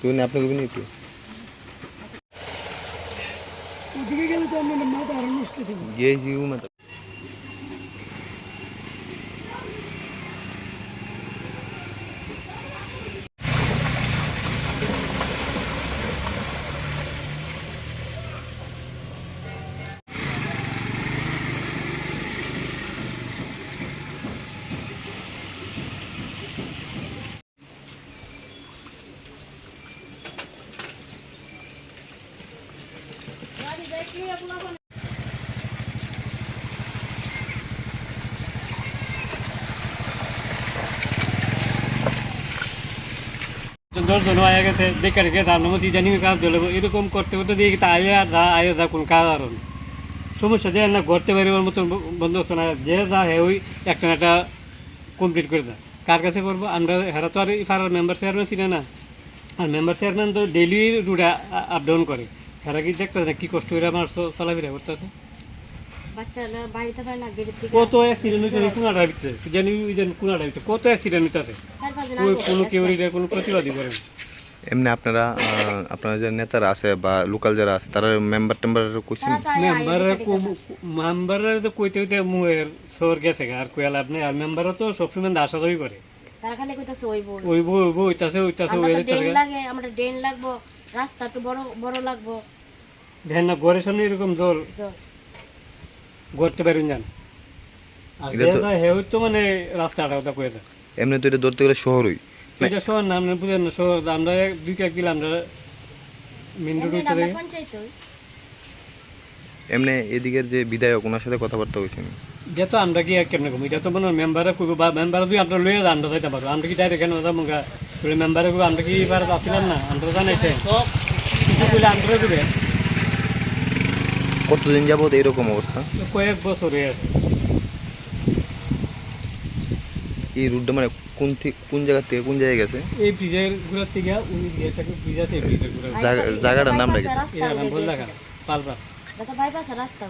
তুমি না আপনাকে নিয়ে একটু ওদিকে গেলে তো আমার মাথা আরও নষ্ট যাবে গিয়ে জিউ মত দশ জন আয়া গেছে দেখে রেখে তার নামে ইদানিং কাজ দিলে এরকম করতে করতে দিয়ে তা আয়া যা আয়া যা কোন কাজ আর সমস্যা যে না করতে পারি ওর মতন বন্ধ না যে যা হে ওই একটা একটা কমপ্লিট করে দেয়। কার কাছে করব? আমরা তো আর ফারার মেম্বার চেয়ারম্যান ছিল না? আর মেম্বার চেয়ারম্যান তো ডেইলি রুটে আপ ডাউন করে। হেরা কি দেখতে না কি কষ্ট করে আমার চলাফেরা করতেছে কত অ্যাক্সিডেন্ট হইতেছে কোনাটা ভিতরে? জানি জানি কোনাটা ভিতরে। কত অ্যাক্সিডেন্ট হইতেছে কোনো কেউ কোনো প্রতিবাদই করে এমনি আপনারা আহ, আপনারা যে নেতারা আছে বা লোকাল যারা আছে তারা মেম্বার টেম্বার কোশ্চিন তারা তো কইতে কইতে মুয়ের শহর গেছে আর কইয়া লাভ নেই। আর মেম্বারও তো সবসময় আশা দই করে। তারা খালি কইতাছে ড্রেন লাগে আমরা ড্রেন লাগবো রাস্তা তো বড় বড় লাগবো। ধ্যান না ঘরের সামনে এরকম জল গড়তে পারেন যান আর তো- মানে কয়ে এমনি তো এটা ধরতে গেলে শহরই এটা শহর নাম না বুঝেন না শহর আমরা দুই এক দিলে আমরা মেন রোড উঠতে আমরা। এমনি এদিকের যে বিধায়ক ওনার সাথে কথাবার্তা হয়েছে যে তো আমরা কি আর কেমনে কমি এটা তো মনে মেম্বারে কইব বা মেম্বারে যদি আমরা লইয়া যাই আমরা যাইতে পারব। আমরা কি ডাইরেক্ট কেন যাব গা? বলে মেম্বারে কইব আমরা কি এবার আসছিলাম না? আমরা জানাইছে। কিছু কইলে আমরা দিবে। কতদিন যাবত এইরকম অবস্থা? কয়েক বছর হয়ে আছে। এই রুটটা মানে কোন থেকে কোন জায়গা থেকে কোন জায়গায় গেছে? এই ব্রিজের ঘুরার থেকে উনি গিয়ে থাকে ব্রিজ ব্রিজের ঘুরার জায়গাটার নাম গিয়েছে। পালবা। এটা বাইপাস রাস্তা